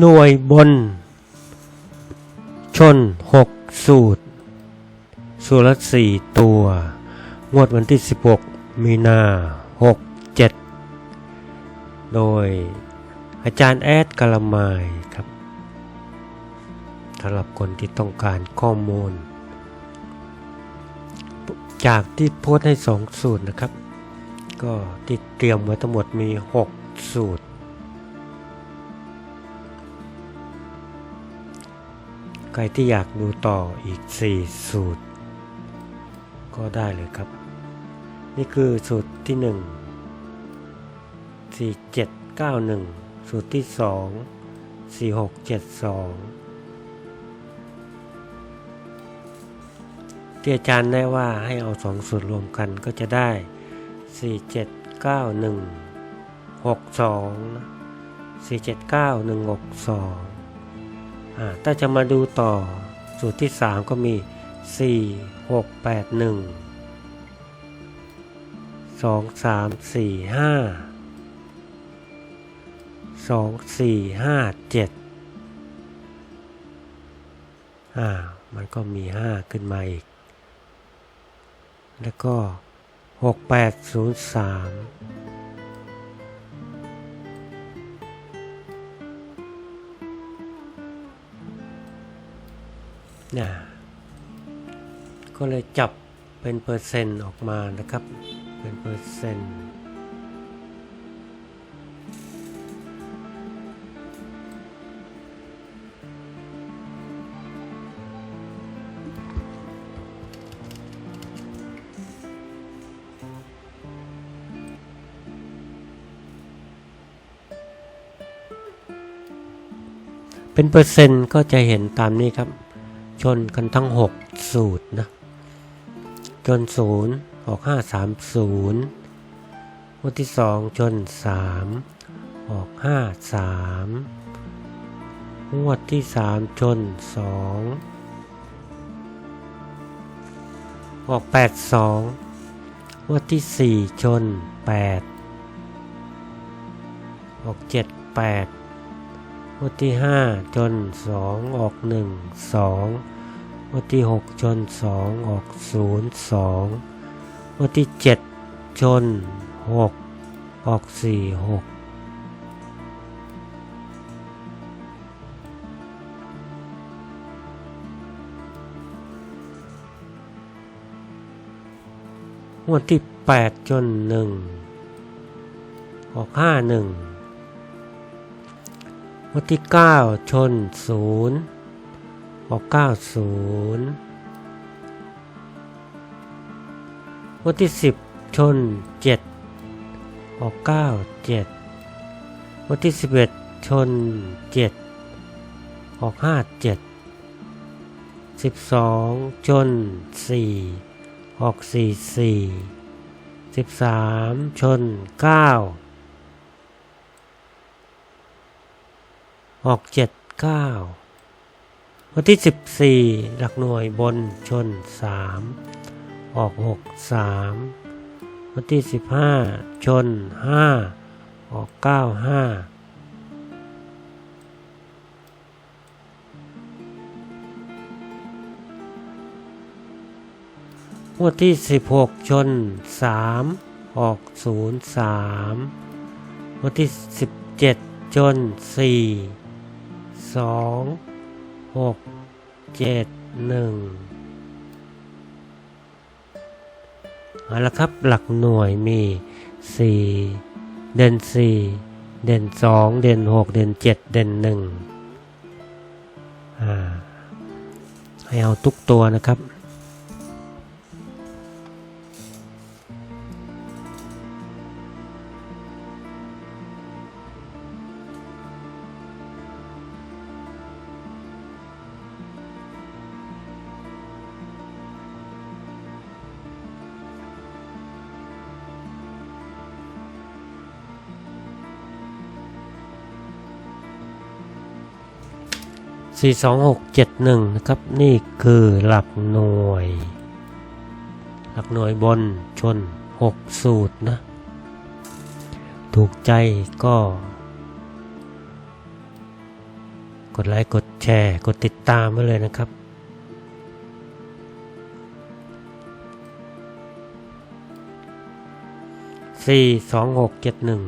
หน่วยบน ชน 6 สูตร สูตรละ 4 ตัว งวดวันที่ 16 มีนา 67 โดยอาจารย์แอดกะละมายครับสำหรับคนที่ต้องการข้อมูล จากที่โพสต์ให้ 2 สูตรนะครับ ก็ที่เตรียมไว้ทั้งหมดมี 6 สูตร ใครที่อยากดูต่ออีก 4 สูตร ก็ได้เลยครับ นี่คือสูตรที่ 1 4791 สูตรที่ 2 4672 ที่อาจารย์ได้ว่าให้เอา2สูตรรวมกันก็จะได้ 4791 62นะ479162อ่า ถ้าจะมาดูต่อ สูตรที่ 3 ก็มี 4 6 8 1 2 3 4 5 2 4 5 7อ่ามันก็มี 5 ขึ้นมาอีก แล้วก็ 6803 นี่ยก็เลยจับเป็นเปอร์เซ็นต์ออกมานะครับ เป็นเปอร์เซ็นต์เป็นเปอร์เซ็นต์ก็จะเห็นตามนี้ครับ ชนกันทั้ง 6 สูตรนะจน0 ออก 5 3 0งวดที่ 2 ชน 3 ออก 5 3 งวดที่ 3 ชน 2 ออก 8 2 งวดที่ 4 ชน 8 ออก 7 8 วดที่ห้าจนสองออกหนึ่งสองงวดที่หกจนสองออกศูนย์สองงวดที่เจ็ดจนหกออกสี่หกงวดที่แปดจนหนึ่งออกห้าหนึ่ง วันที่ 9 ชน 0 ออก 90 วันที่ 10 ชน 7 ออก 97 วันที่ 11 ชน 7 ออก 57 12 ชน 4 ออก 44 13 ชน 9 ออกเจ็ดเก้าวันที่สิบสี่หลักหน่วยบนชนสามออกหกสามวันที่สิบห้าชนห้าออกเก้าห้างวดที่สิบหกชนสามออกศูนย์สามวันที่สิบเจ็ดจนสี่ สองหกเจ็ดหนึ่งเอาละครับหลักหน่วยมีสี่เด่นสี่เด่นสองเด่นหกเด่นเจ็ดเด่นหนึ่งอ่าให้เอาทุกตัวนะครับ 42671 นะครับ นี่คือหลักหน่วย หลักหน่วยบนชน 6 สูตรนะ ถูกใจก็ กดไลค์ กดแชร์ กดติดตามไว้เลยนะครับ สี่สองหกเจ็ดหนึ่ง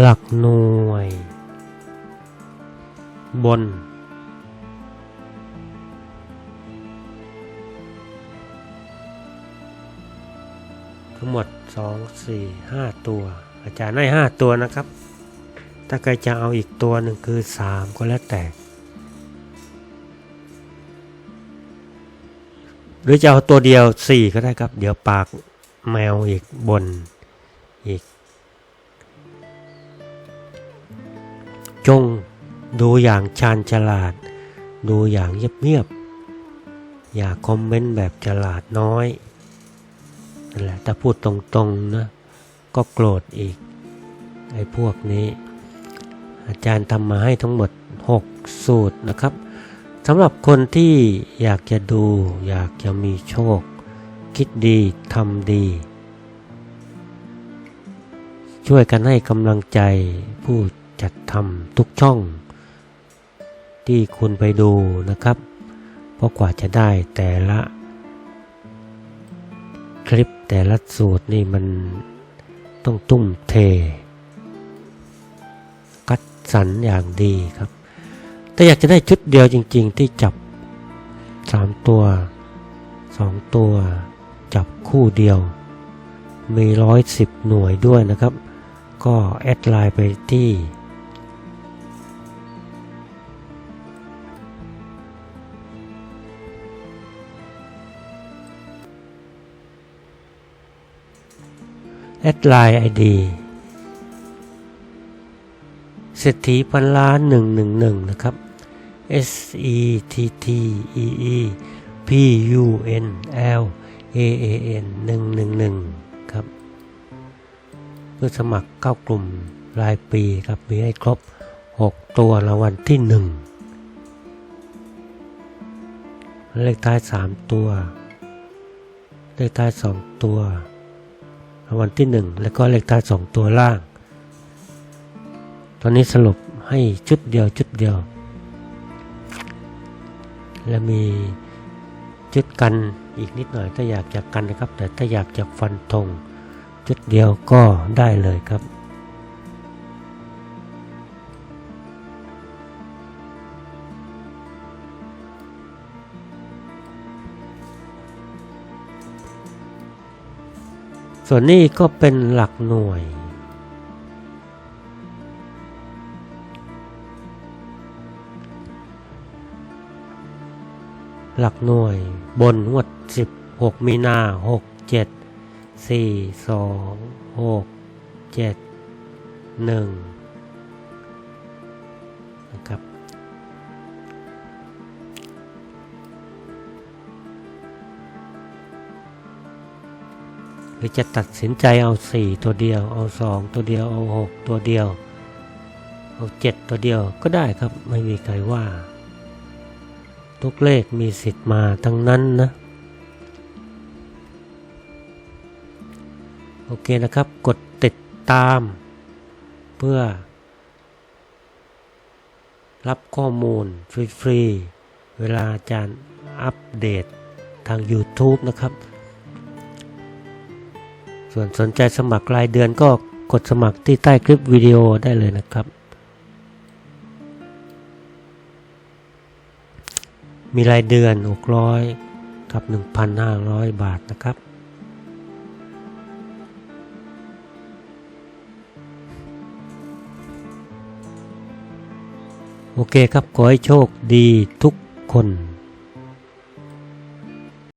หลักหน่วย บน ทั้งหมดสองสี่ห้าตัว อาจารย์ให้ห้าตัวนะครับ ถ้าใครจะเอาอีกตัวหนึ่งคือสามก็แล้วแต่ หรือจะเอาตัวเดียวสี่ก็ได้ครับ เดี๋ยวปากแมวอีกบนอีก จงดูอย่างชาญฉลาด ดูอย่างเงียบๆอย่าคอมเมนต์แบบฉลาดน้อย นั่นแหละถ้าพูดตรงๆนะก็โกรธอีกไอ้พวกนี้ อาจารย์ทำมาให้ทั้งหมด 6 สูตรนะครับสำหรับคนที่อยากจะดู อยากจะมีโชค คิดดีทำดี ช่วยกันให้กำลังใจผู้จัดทำทุกช่อง ที่คุณไปดูนะครับ เพราะกว่าจะได้แต่ละ แต่ละสูตรนี่มันต้องตุ้มเท กัดสรรอย่างดีครับ แต่อยากจะได้ชุดเดียวจริง ๆ ที่จับ3ตัว2ตัวจับคู่เดียว มีร้อยสิบหน่วยด้วยนะครับ ก็แอดไลน์ไปที่ แอดไลน์ไอดีเศรษฐีพันล้านหนึ่งหนึ่งหนึ่งนะครับ S E T T E E P U N L A A N หนึ่งหนึ่งหนึ่งครับ เพื่อสมัครเข้ากลุ่มรายปีครับ มีให้ครบ 6 ตัวรางวัลที่ 1 เลขท้าย 3 ตัว เลขท้าย 2 ตัวางวัลที่ 1 แล้วก็เลขท้าย 2 ตัวล่าง ตอนนี้สรุปให้ชุดเดียวชุดเดียว และมีชุดกันอีกนิดหน่อยถ้าอยากจะกันนะครับ แต่ถ้าอยากจะฟันธงชุดเดียวก็ได้เลยครับ ส่วนนี้ก็เป็นหลักหน่วย หลักหน่วยบนงวด 16 มีนา 67 4 2 6 7 1 หรือจะตัดสินใจเอา 4 ตัวเดียว เอา 2 ตัวเดียว เอา 6 ตัวเดียว เอา 7 ตัวเดียวก็ได้ครับไม่มีใครว่า ทุกเลขมีสิทธิ์มาทั้งนั้นนะ โอเคนะครับกดติดตาม เพื่อ รับข้อมูลฟรี ๆ เวลาอาจารย์อัปเดตทาง YouTube นะครับ ส่วนสนใจสมัครรายเดือนก็กดสมัครที่ใต้คลิปวิดีโอได้เลยนะครับ มีรายเดือน 600 กับ 1,500 บาทนะครับ โอเคครับ ขอให้โชคดีทุกคน